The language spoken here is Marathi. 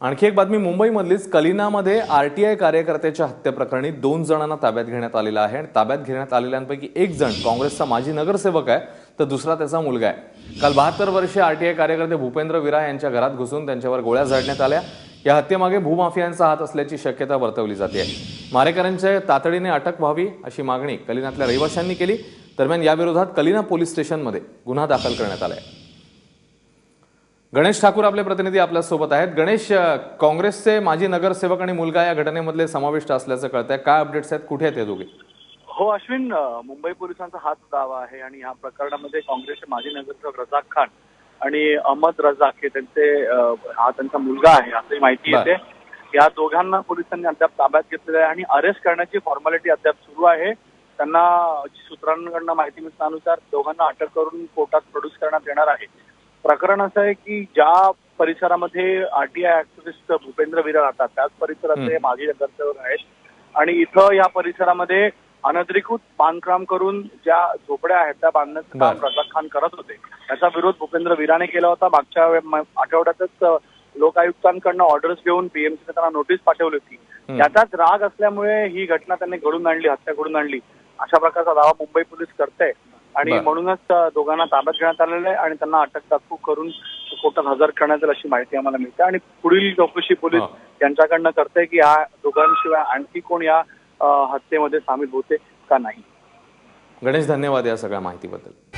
आणखी एक बातमी मुंबईमधलीच कलिनामध्ये आय कार्यकर्त्याच्या हत्येप्रकरणी दोन जणांना ताब्यात घेण्यात आलेला आहे. आणि ताब्यात घेण्यात आलेल्यांपैकी एक जण काँग्रेसचा माजी नगरसेवक आहे तर दुसरा त्याचा मुलगा आहे. काल बहात्तर वर्षीय आय कार्यकर्ते भूपेंद्र विरा यांच्या घरात घुसून त्यांच्यावर गोळ्या झाडण्यात आल्या. या हत्येमागे भूमाफियांचा हात असल्याची शक्यता वर्तवली जाते. मारेकऱ्यांच्या तातडीने अटक व्हावी अशी मागणी कलिनातल्या रहिवाशांनी केली. दरम्यान याविरोधात कलिना पोलीस स्टेशनमध्ये गुन्हा दाखल करण्यात आला आहे गणेश ठाकूर आपले प्रतिनिधी आपल्यासोबत आहेत. गणेश काँग्रेसचे माजी नगरसेवक आणि मुलगा या घटनेमधले समाविष्ट असल्याचं कळतंय. काय अपडेट्स आहेत? कुठे आहेत हे दोघे? हो अश्विन मुंबई पोलिसांचा हाच दावा आहे आणि या प्रकरणामध्ये काँग्रेसचे माजी नगरसेवक रजाक खान आणि अहमद रजाक हे त्यांचे हा त्यांचा मुलगा आहे असं माहिती. येते. या दोघांना पोलिसांनी अद्याप ताब्यात घेतलेलं आहे आणि अरेस्ट करण्याची फॉर्मॅलिटी अद्याप सुरू आहे. त्यांना सूत्रांकडनं माहिती मिळण्यानुसार दोघांना अटक करून कोर्टात प्रोड्यूस करण्यात येणार आहे. प्रकरण असं आहे की ज्या परिसरामध्ये आरटीआय ऍक्टिव्हिस्ट भूपेंद्र विरा राहतात त्याच. हे माजी नगरसेवक आहेत आणि इथं या परिसरामध्ये अनधिकृत बांधकाम करून ज्या झोपड्या आहेत त्या बांधण्याचं काम. रजाक खान करत होते त्याचा विरोध भूपेंद्र विराने केला होता मागच्या आठवड्यातच लोकायुक्तांकडनं ऑर्डर्स घेऊन पीएमसीने त्यांना नोटीस पाठवली होती. त्याचाच राग असल्यामुळे ही घटना त्यांनी घडून आणली हत्या घडून आणली अशा प्रकारचा दावा मुंबई पोलीस करते आणि. म्हणूनच दोघांना ताब्यात घेण्यात आलेलं आहे आणि त्यांना अटक दाखवू करून कोर्टात हजर करण्यात येईल अशी माहिती आम्हाला मिळते आणि पुढील चौकशी पोलीस. यांच्याकडनं करते की या दोघांशिवाय आणखी कोण या हत्येमध्ये सामील होते का नाही गणेश धन्यवाद या सगळ्या माहितीबद्दल